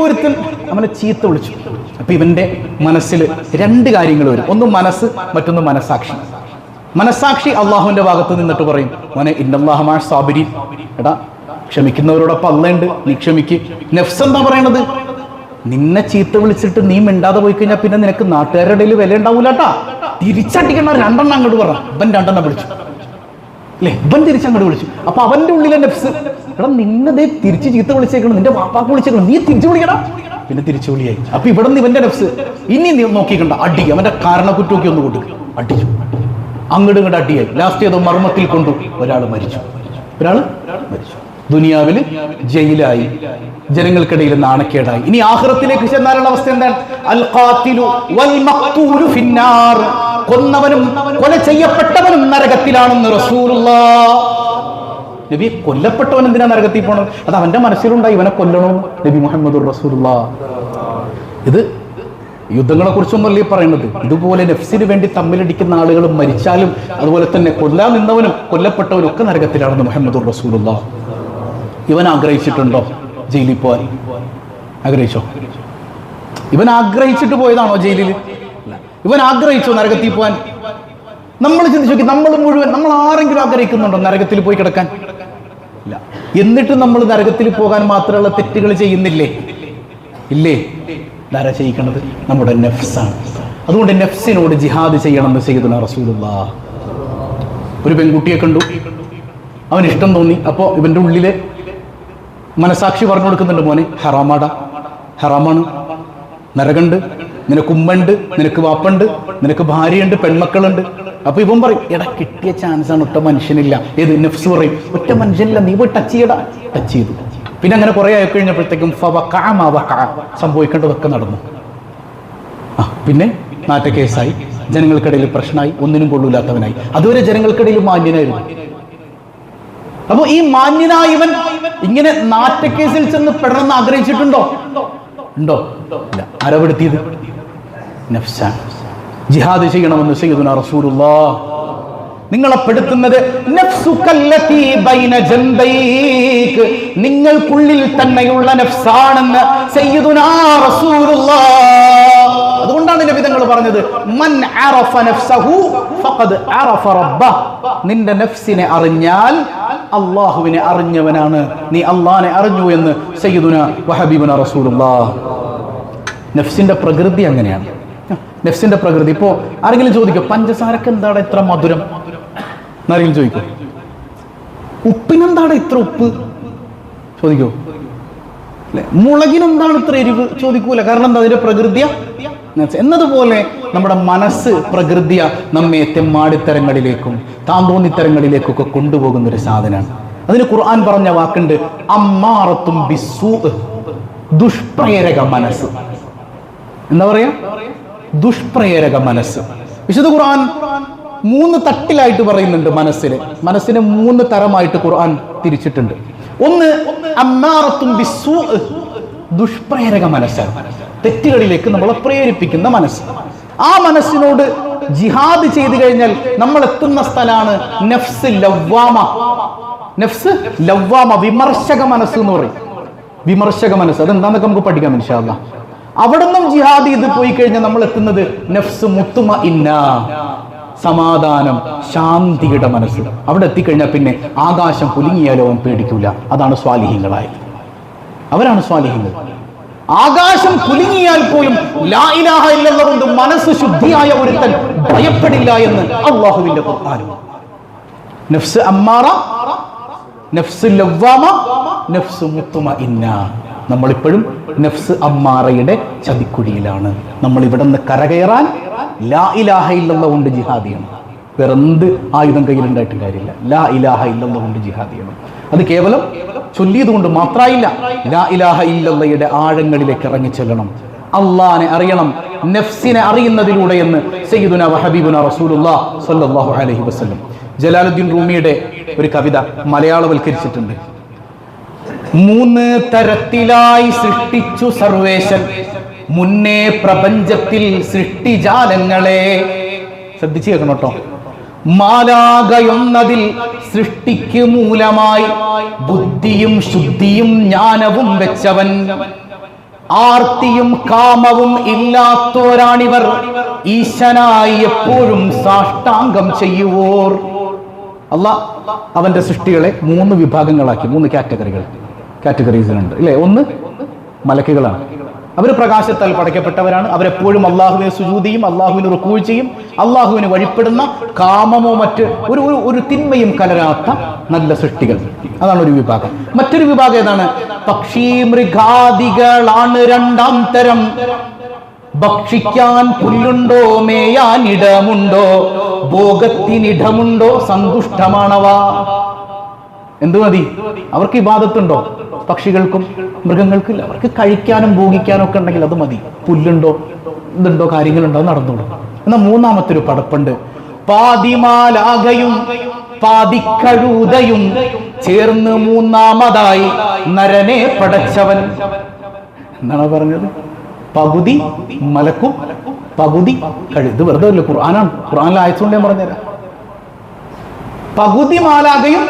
അവനെ ചീത്ത വിളിച്ചു. അപ്പോൾ ഇവന്റെ മനസ്സിൽ രണ്ട് കാര്യങ്ങൾ വരും. ഒന്ന് മനസ്സ് മറ്റൊന്ന് മനസ്സാക്ഷി. മനസ്സാക്ഷി അള്ളാഹുവിന്റെ ഭാഗത്ത് നിന്നിട്ട് പറയും മോനെ ഇന്നല്ലാഹമാ സാബിരി എടാ ക്ഷമിക്കുന്നവരോടൊപ്പം അല്ലുണ്ട് നീ ക്ഷമിക്ക്. നെഫ്സ് എന്താ പറയണത്? നിന്നെ ചീത്ത വിളിച്ചിട്ട് നീ മിണ്ടാതെ പോയി കഴിഞ്ഞാൽ പിന്നെ നിനക്ക് നാട്ടുകാരുടെ ഇടയിൽ വില ഉണ്ടാവൂലട്ടാ. തിരിച്ചടിക്കണ രണ്ടെണ്ണം അങ്ങോട്ട് പറ. ഇവൻ രണ്ടെണ്ണം വിളിച്ചു. അല്ലേ? ഇവൻ തിരിച്ചങ്ങോട്ട് വിളിച്ചു. അപ്പൊ അവന്റെ ഉള്ളിലെ നെഫ്സ് എടാ നിന്നതേ തിരിച്ച് ചീത്ത വിളിച്ചേക്കണം നിന്റെ വാപ്പാക്ക് വിളിച്ചേക്കണം നീ തിരിച്ചു വിളിക്കണം പിന്നെ തിരിച്ചു വിളിയായി. അപ്പൊ ഇവിടെ നിന്ന് ഇവന്റെ നെഫ്സ്. ഇനി നീ നോക്കിക്കണ്ട. അടി. അവന്റെ കാരണക്കുറ്റമൊക്കെ ഒന്ന് കൊണ്ടു അടിച്ചു. അങ്ങോട്ട് ഇങ്ങോട്ട് അടിയായി. ലാസ്റ്റ് ഏതോ മർമ്മത്തിൽ കൊണ്ടു ഒരാൾ മരിച്ചു. ഒരാൾ മരിച്ചു. ദുനിയാവിൽ ജയിലായി. ജനങ്ങൾക്കിടയിൽ നാണക്കേടായി. ഇനി ആഹ്റത്തിലേക്ക് ചെന്നാലുള്ള അവസ്ഥ എന്താണ്? അൽ ഖാത്തിലു വൽ മഖ്തൂലു ഫിന്നാർ. കൊന്നവനും കൊല ചെയ്യപ്പെട്ടവനും നരകത്തിലാണെന്ന് റസൂലുള്ളാഹ് നബി കൊല്ലപ്പെട്ടവൻ എന്തിനാ നരകത്തിൽ പോണത്? അത് അവന്റെ മനസ്സിലുണ്ടായി ഇവനെ കൊല്ലണോ? നബി മുഹമ്മദ് റസൂലുള്ളാഹ് ഇത് യുദ്ധങ്ങളെ കുറിച്ചൊന്നുമല്ല ഈ പറയുന്നത് ഇതുപോലെ നെഫ്സിന് വേണ്ടി തമ്മിലടിക്കുന്ന ആളുകൾ മരിച്ചാലും അതുപോലെ തന്നെ കൊല്ലാൻ നിന്നവനും കൊല്ലപ്പെട്ടവനും ഒക്കെ നരകത്തിലാണെന്ന് മുഹമ്മദ് റസൂലുള്ള. ഇവൻ ആഗ്രഹിച്ചിട്ടുണ്ടോ ജയിലിൽ പോവാൻ? ആഗ്രഹിച്ചോ? ഇവൻ ആഗ്രഹിച്ചിട്ട് പോയതാണോ ജയിലിൽ? ഇവൻ ആഗ്രഹിച്ചോ നരകത്തിൽ പോകാൻ നമ്മൾ ചിന്തിച്ചു നോക്കി നമ്മൾ മുഴുവൻ നമ്മൾ ആരെങ്കിലും ആഗ്രഹിക്കുന്നുണ്ടോ നരകത്തിൽ പോയി കിടക്കാൻ? ഇല്ല. എന്നിട്ട് നമ്മൾ നരകത്തിൽ പോകാൻ മാത്രമുള്ള തെറ്റുകൾ ചെയ്യുന്നില്ലേ? ഇല്ലേ? ധാര ചെയ്യിക്കുന്നത് നമ്മുടെ നെഫ്സാണ്. അതുകൊണ്ട് നെഫ്സിനോട് ജിഹാദ് ചെയ്യണമെന്ന് ചെയ്തു റസൂലുള്ള. ഒരു പെൺകുട്ടിയെ കണ്ടു. അവൻ ഇഷ്ടം തോന്നി. അപ്പോൾ ഇവന്റെ ഉള്ളിലെ മനസാക്ഷി പറഞ്ഞു കൊടുക്കുന്നുണ്ട് മോനെ. ഹറാമാടാ. ഹറാമാണ്. നരകണ്ട്. നിനക്ക് ഉമ്മണ്ട് നിനക്ക് വാപ്പുണ്ട് നിനക്ക് ഭാര്യയുണ്ട് പെൺമക്കളുണ്ട്. അപ്പൊ ഇവൻ പറയും എടാ കിട്ടിയ ചാൻസ് ആണ് ഒറ്റ മനുഷ്യനില്ല. ഏത് നെഫ്സ് പറയും ഒറ്റ മനുഷ്യനില്ല നീ പോയി ടച്ച് ചെയ്യടാ. ടച്ച് ചെയ്തു. പിന്നെ അങ്ങനെ കുറെ ആയി കഴിഞ്ഞപ്പോഴത്തേക്കും. സംഭവിക്കേണ്ടതൊക്കെ നടന്നു. ആ പിന്നെ നാറ്റ കേസായി. ജനങ്ങൾക്കിടയിൽ പ്രശ്നമായി ഒന്നിനും കൊള്ളൂലാത്തവനായി. അതുവരെ ജനങ്ങൾക്കിടയിൽ മാന്യനായിരുന്നു. അപ്പൊ ഈ മാന്യനായ ഇവൻ ഇങ്ങനെ നാറ്റക്കേസിൽ ചെന്ന് പെടണമെന്ന് ആഗ്രഹിച്ചിട്ടുണ്ടോ? ഉണ്ടോ? ഇല്ല. നഫ്സാൻ ജിഹാദ് ചെയ്യണമെന്ന് സയ്യിദുന റസൂലുള്ളാഹ്. നിങ്ങളെ പെടുത്തുന്നത് നിങ്ങൾക്കുള്ളിൽ തന്നെയുള്ള നഫ്സാണെന്ന് സയ്യിദുനാ റസൂലുള്ളാഹ്. അതുകൊണ്ടാണ് നബി തങ്ങൾ പറഞ്ഞത് മൻ അറഫ നഫ്സഹു ഫഖദ് അറഫ റബ്ബ നിന്റെ നഫ്സിനെ അറിഞ്ഞാൽ അള്ളാഹുവിനെ അറിഞ്ഞവനാണ്. നീ അള്ളാഹിനെ അറിഞ്ഞു എന്ന് സയ്യിദുന വഹബീബുന റസൂലുള്ളാഹ്. നഫ്സിന്റെ പ്രകൃതി അങ്ങനെയാണ്. നഫ്സിന്റെ പ്രകൃതി. ഇപ്പോ ആരെങ്കിലും ചോദിക്കും പഞ്ചസാരക്ക് എന്താണ് ഇത്ര മധുരം? എന്നാരെങ്കിലും ചോദിക്കോ? ഉപ്പിനെന്താണ് ഇത്ര ഉപ്പ്? ചോദിക്കോ? മുളകിനെന്താണ് ഇത്ര എരിവ്? ചോദിക്കൂല. കാരണം എന്താ? അതിന്റെ പ്രകൃതിയ. എന്നതുപോലെ നമ്മുടെ മനസ്സ് പ്രകൃതിയ നമ്മെ തെമ്മാടിത്തരങ്ങളിലേക്കും താന്തോന്നിത്തരങ്ങളിലേക്കും ഒക്കെ കൊണ്ടുപോകുന്ന ഒരു സാധനമാണ്. അതിന് ഖുർആൻ പറഞ്ഞ വാക്കുണ്ട് അമ്മാറത്തും ദുഷ്പ്രേരക മനസ്സ്. എന്താ പറയാ? ദുഷ്പ്രേരക മനസ്സ്. വിശുദ്ധ ഖുർആൻ മൂന്ന് തട്ടിലായിട്ട് പറയുന്നുണ്ട് മനസ്സിന്. മനസ്സിനെ മൂന്ന് തരമായിട്ട് ഖുർആൻ തിരിച്ചിട്ടുണ്ട്. ഒന്ന് അമ്മാറത്തും ദുഷ്പ്രേരക മനസ്സാണ്. തെറ്റുകളിലേക്ക് നമ്മളെ പ്രേരിപ്പിക്കുന്ന മനസ്സ്. ആ മനസ്സിനോട് ജിഹാദ് ചെയ്തു കഴിഞ്ഞാൽ നമ്മൾ എത്തുന്ന സ്ഥലമാണ് നഫ്സ് ലവ്വാമ. നഫ്സ് ലവ്വാമ വിമർശക മനസ്സ് എന്ന് പറയും. വിമർശക മനസ്സ്. അതെന്താന്നൊക്കെ നമുക്ക് പഠിക്കാം ഇൻഷാല്ല അവിടെ നിന്നും ജിഹാദ് ചെയ്ത് പോയി കഴിഞ്ഞാൽ നമ്മൾ എത്തുന്നത് നഫ്സ് മുത്തുമ ഇന്ന സമാധാനം ശാന്തിയുടെ മനസ്സ്. അവിടെ എത്തിക്കഴിഞ്ഞാൽ പിന്നെ ആകാശം പുലുങ്ങിയാലോ അവൻ പേടിക്കൂല. അതാണ് സ്വാലിഹ്യങ്ങളായത് അവരാണ് സ്വാലിഹ്യങ്ങൾ ആകാശം കുലുങ്ങിയാൽ പോലും ലാ ഇലാഹ ഇല്ലല്ലാഹ് കൊണ്ട് മനസ്സ് ശുദ്ധിയായ ഒരുത്തൻ ഭയപ്പെടില്ല എന്ന് അള്ളാഹുവിന്റെ ഖുർആനും നഫ്സ് അമ്മാറ നഫ്സ് ലവ്വാമ നഫ്സ് മുത്തുമ ഇന്ന നമ്മളിപ്പോഴും നഫ്സ് അമ്മാറയുടെ ചതിക്കുഴിയിലാണ്. നമ്മൾ ഇവിടെ നിന്ന് കരകയറാൻ ലാ ഇലാഹ ഇല്ലല്ലാഹ് കൊണ്ട് ജിഹാദിയാണ് എന്ത് ആയുധം കയ്യിലുണ്ടായിട്ടും കാര്യമില്ല. ലാ ഇലാഹ ഇല്ലല്ലാഹ് കൊണ്ട് ജിഹാദിയാണ് അത് കേവലം ചൊല്ലിയത് കൊണ്ട് മാത്രമായില്ല ലാ ഇലാഹ ഇല്ലല്ലയുടെ ആഴങ്ങളിലേക്ക് ഇറങ്ങി ചെല്ലണം. അള്ളാനെ അറിയണം നഫ്സിനെ അറിയുന്നതിലൂടെ എന്ന് സയ്യിദുന വഹബീബുന റസൂലുള്ള സ്വല്ലല്ലാഹു അലൈഹി വസല്ലം. ജലാലുദ്ദീൻ റൂമിയുടെ ഒരു കവിത മലയാളവൽക്കരിച്ചിട്ടുണ്ട്. മൂന്ന് തരത്തിലായി സൃഷ്ടിച്ചു സർവേശൻ. മുന്നേ പ്രപഞ്ചത്തിൽ സൃഷ്ടിജാലങ്ങളെ. ശ്രദ്ധിച്ചു കേൾക്കണം കേട്ടോ. മാലാകയൊന്നതിൽ സൃഷ്ടിക്ക് മൂലമായി ബുദ്ധിയും ശുദ്ധിയും ജ്ഞാനവും വെച്ചവൻ. ആർത്തിയും കാമവും ഇല്ലാത്തോരാണിവർ ഈശനായി എപ്പോഴും സാഷ്ടാംഗം ചെയ്യുവോർ. അല്ല അവന്റെ സൃഷ്ടികളെ മൂന്ന് വിഭാഗങ്ങളാക്കി മൂന്ന് കാറ്റഗറികൾ കാറ്റഗറീസിലുണ്ട്. ഇല്ലേ? ഒന്ന് മലക്കുകളാണ്. അവർ പ്രകാശത്താൽ പടയ്ക്കപ്പെട്ടവരാണ്. അവരെപ്പോഴും അള്ളാഹുവിനെ സുജൂതിയും അള്ളാഹുവിന് റുക്കൂഴ്ചയും അള്ളാഹുവിന് വഴിപ്പെടുന്ന കാമമോ മറ്റ് ഒരു ഒരു തിന്മയും കലരാത്ത നല്ല സൃഷ്ടികൾ. അതാണ് ഒരു വിഭാഗം. മറ്റൊരു വിഭാഗം ഏതാണ്? പക്ഷി മൃഗാദികളാണ് രണ്ടാം തരം. ഭക്ഷിക്കാൻ പുല്ലുണ്ടോ മേയാൻ ഇടമുണ്ടോ ഭോഗത്തിനിടമുണ്ടോ സന്തുഷ്ടമാണവ. എന്തു മതി അവർക്ക് ഇബാദത്തുണ്ടോ? പക്ഷികൾക്കും മൃഗങ്ങൾക്കില്ല അവർക്ക് കഴിക്കാനും ഭൂഗിക്കാനും ഒക്കെ ഉണ്ടെങ്കിൽ അത് മതി. പുല്ലുണ്ടോ ഇതുണ്ടോ കാര്യങ്ങളുണ്ടോ അത് നടന്നോളൂ. എന്നാൽ മൂന്നാമത്തെ ഒരു പടപ്പുണ്ട്. പാതിമാലാകയും പാതിക്കഴുതയും ചേർന്ന് മൂന്നാമതായി നരനെ പടച്ചവൻ. എന്നാണ് പറഞ്ഞത്? പകുതി മലക്കും പകുതി കഴുത്. വെറുതെ അല്ല ഖുർആനാണ്. ഖുർആനിൽ അയച്ചുകൊണ്ട് ഞാൻ പറഞ്ഞുതരാം. പകുതി മാലാകയും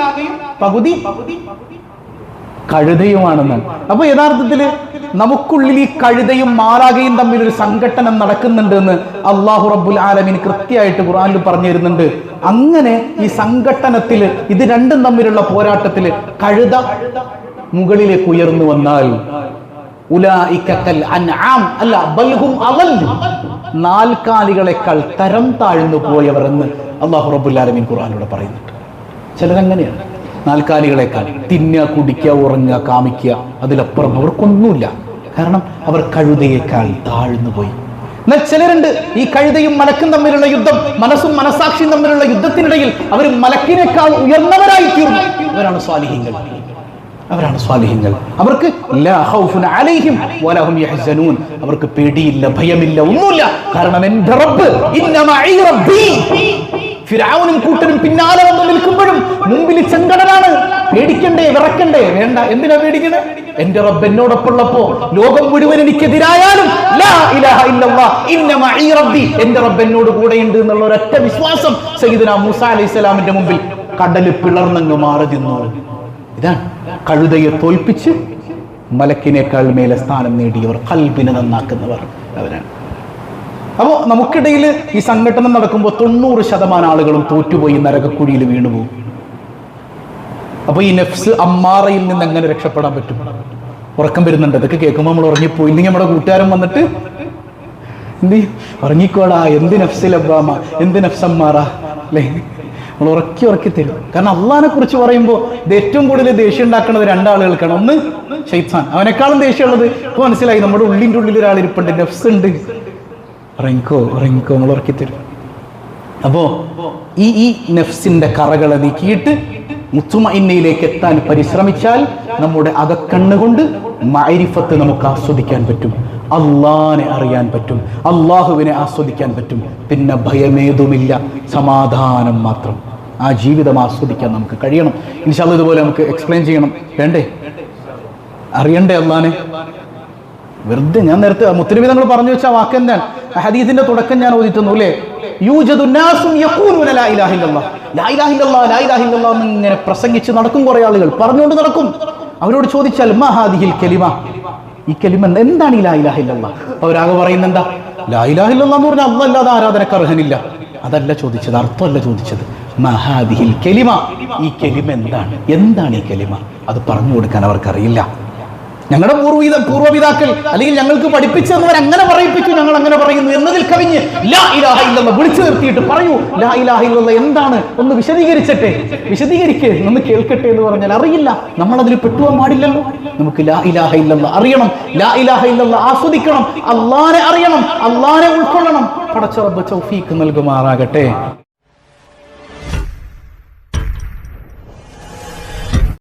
പകുതി കഴുതയുമാണെന്നാണ് അപ്പൊ യഥാർത്ഥത്തിൽ നമുക്കുള്ളിൽ ഈ കഴുതയും മാലാകയും തമ്മിൽ ഒരു സംഘട്ടനം നടക്കുന്നുണ്ട് എന്ന് അള്ളാഹു റബ്ബുൽ ആലമീൻ കൃത്യമായിട്ട് ഖുറാനിൽ പറഞ്ഞു തരുന്നുണ്ട് അങ്ങനെ ഈ സംഘട്ടനത്തിൽ ഇത് രണ്ടും തമ്മിലുള്ള പോരാട്ടത്തിൽ കഴുത മുകളിലേക്ക് ഉയർന്നു വന്നാൽ അല്ല നാൽക്കാലികളെക്കാൾ തരം താഴ്ന്നു പോയവർ എന്ന് അള്ളാഹു റബ്ബുൽ ആലമീൻ ഖുർആനിലൂടെ പറയുന്നുണ്ട്. ചിലരങ്ങനെയാണ്. നാൽക്കാലികളെക്കാൾ തിന്നുക കുടിക്കുക ഉറങ്ങുക കാമിക്കുക അതിലപ്പുറം അവർക്കൊന്നുമില്ല. കാരണം അവർ കഴുതയേക്കാൾ താഴ്ന്നു പോയി. എന്നാൽ ചിലരുണ്ട് ഈ കഴുതയും മലക്കും തമ്മിലുള്ള യുദ്ധം മനസ്സും മനസാക്ഷിയും തമ്മിലുള്ള യുദ്ധത്തിനിടയിൽ അവർ മലക്കിനേക്കാൾ ഉയർന്നവരായി തീർന്നു. അവരാണ് സ്വാലിഹിങ്ങൾ. അവരാണ് സ്വാലിഹിങ്ങൾ. അവർക്ക് അവർക്ക് പേടിയില്ല ഭയമില്ല ഒന്നുമില്ല. കാരണം എന്റെ റബ്ബ്. ഇന്ന കൂട്ടനും പിന്നാലെ വന്ന് നിൽക്കുമ്പോഴും മുമ്പിൽ ചെങ്കടലാണ്. പേടിക്കണ്ടേ വിറക്കണ്ടേ? വേണ്ട എന്തിനാ പേടിക്കണേ? എന്റെ റബ്ബ് എന്നോടൊപ്പമുള്ളപ്പോ ലോകം മുഴുവൻ എനിക്കെതിരായാലും എന്റെ റബ്ബ്. എന്നോട് കൂടെയുണ്ട് എന്നുള്ള ഒരൊറ്റ വിശ്വാസം സയ്യിദുന മൂസ അലൈഹി സ്വലാമിന്റെ മുമ്പിൽ കടൽ പിളർന്നങ്ങ് മാറി നിന്നു. ഇതാണ് കഴുതയെ തോൽപ്പിച്ച് മലക്കിനേക്കാൾ മേലെ സ്ഥാനം നേടിയവർ കൽബിനെ നന്നാക്കുന്നവർ അവരാണ്. അപ്പോൾ നമുക്കിടയിൽ ഈ സംഘടന നടക്കുമ്പോൾ തൊണ്ണൂറ് ശതമാനം ആളുകളും തോറ്റുപോയി നരകക്കുഴിയിൽ വീണുപോകും അപ്പോൾ ഈ നെഫ്സ് അമ്മാറയിൽ നിന്ന് എങ്ങനെ രക്ഷപ്പെടാൻ പറ്റും? ഉറക്കം വരുന്നുണ്ട്. അതൊക്കെ കേൾക്കുമ്പോൾ നമ്മൾ ഉറങ്ങിപ്പോയി. ഇല്ലെങ്കിൽ നമ്മുടെ കൂട്ടുകാരൻ വന്നിട്ട് എന്ത്? ഉറങ്ങിക്കോടാ. എന്ത് നഫ്സിൽ അബ്ബാമ എന്ത് നഫ്സമ്മാറ അല്ലേ? നമ്മൾ ഉറക്കി ഉറക്കി തരും. കാരണം അള്ളഹാനെ കുറിച്ച് പറയുമ്പോൾ ഇത് ഏറ്റവും കൂടുതൽ ദേഷ്യം ഉണ്ടാക്കുന്നത് രണ്ടാളുകൾക്കാണ്. ഒന്ന് ഷെയ്ത്താൻ അവനേക്കാളും ദേഷ്യമുള്ളത് ഇപ്പൊ മനസ്സിലായി. നമ്മുടെ ഉള്ളിന്റെ ഉള്ളിൽ ഒരാൾ ഇരിപ്പുണ്ട്. നഫ്സ് ഉണ്ട്. ഉറങ്ങിക്കോ റിങ്കോ നമ്മൾ ഉറക്കി തരും അപ്പോ ഈ ഈ നെഫ്സിന്റെ കറകളെ നീക്കിയിട്ട് മുത്തുമയിന്നയിലേക്ക് എത്താൻ പരിശ്രമിച്ചാൽ നമ്മുടെ അകക്കണ്ണുകൊണ്ട് മൈരിഫത്ത് നമുക്ക് ആസ്വദിക്കാൻ പറ്റും. അള്ളാനെ അറിയാൻ പറ്റും. അള്ളാഹുവിനെ ആസ്വദിക്കാൻ പറ്റും. പിന്നെ ഭയമേതുമില്ല. സമാധാനം മാത്രം. ആ ജീവിതം ആസ്വദിക്കാൻ നമുക്ക് കഴിയണം. ഇൻഷാൽ ഇതുപോലെ നമുക്ക് എക്സ്പ്ലെയിൻ ചെയ്യണം. വേണ്ടേ? അറിയണ്ടേ അള്ളാനെ വെറുതെ ഞാൻ നേരത്തെ നമ്മൾ പറഞ്ഞു വെച്ച വാക്ക് എന്താണ് ഹദീസിന്റെ തുടക്കം ഞാൻ ഓദിത്തുന്നു അല്ലേ? ഇങ്ങനെ പ്രസംഗിച്ച് നടക്കും കുറെ ആളുകൾ. പറഞ്ഞുകൊണ്ട് നടക്കും. അവരോട് ചോദിച്ചാൽ മഹാദിഹിൽ ഹാദിഹിൽ കലിമ? ഈ കലിമ എന്താണ് ഈ ലായിലാഹില്ല അവരാകെ പറയുന്നത് എന്താ? ലാ ഇലാഹ ഇല്ലല്ലാഹ് എന്ന് പറഞ്ഞാൽ അല്ലാഹ് അല്ലാതെ ആരാധനക്ക് അർഹനില്ല. അതല്ല ചോദിച്ചത് അർത്ഥമല്ല ചോദിച്ചത്. മഹാദിഹിൽ കെലിമ? ഈ കെലിമ എന്താണ്? എന്താണ് ഈ കെലിമ? അത് പറഞ്ഞു കൊടുക്കാൻ അവർക്കറിയില്ല. ഞങ്ങളുടെ പൂർവീത പൂർവപിതാക്കൾ അല്ലെങ്കിൽ ഞങ്ങൾക്ക് പഠിപ്പിച്ചു തന്നവർ അങ്ങനെ പറയിപ്പിച്ചു ഞങ്ങൾ അങ്ങനെ പറയുന്നു എന്നതിൽ കവിഞ്ഞ് ലാ ഇലാഹ വിളിച്ചു നിർത്തിയിട്ട് പറയൂ ലാ ഇലാഹ എന്താണ്? ഒന്ന് വിശദീകരിച്ചട്ടെ. വിശദീകരിക്കേ ഒന്ന് കേൾക്കട്ടെ എന്ന് പറഞ്ഞാൽ അറിയില്ല. നമ്മൾ അതിൽ പെട്ടുപോകാൻ പാടില്ലല്ലോ. നമുക്ക് ലാ ഇലാഹ ഇല്ലെന്ന് അറിയണം. ലാ ഇലാഹ ഇല്ലെന്ന് ആസ്വദിക്കണം. അള്ളാനെ അറിയണം. അള്ളാനെ ഉൾക്കൊള്ളണം. പടച്ചുറപ്പ് ചൗഫീക്ക് നൽകുമാറാകട്ടെ.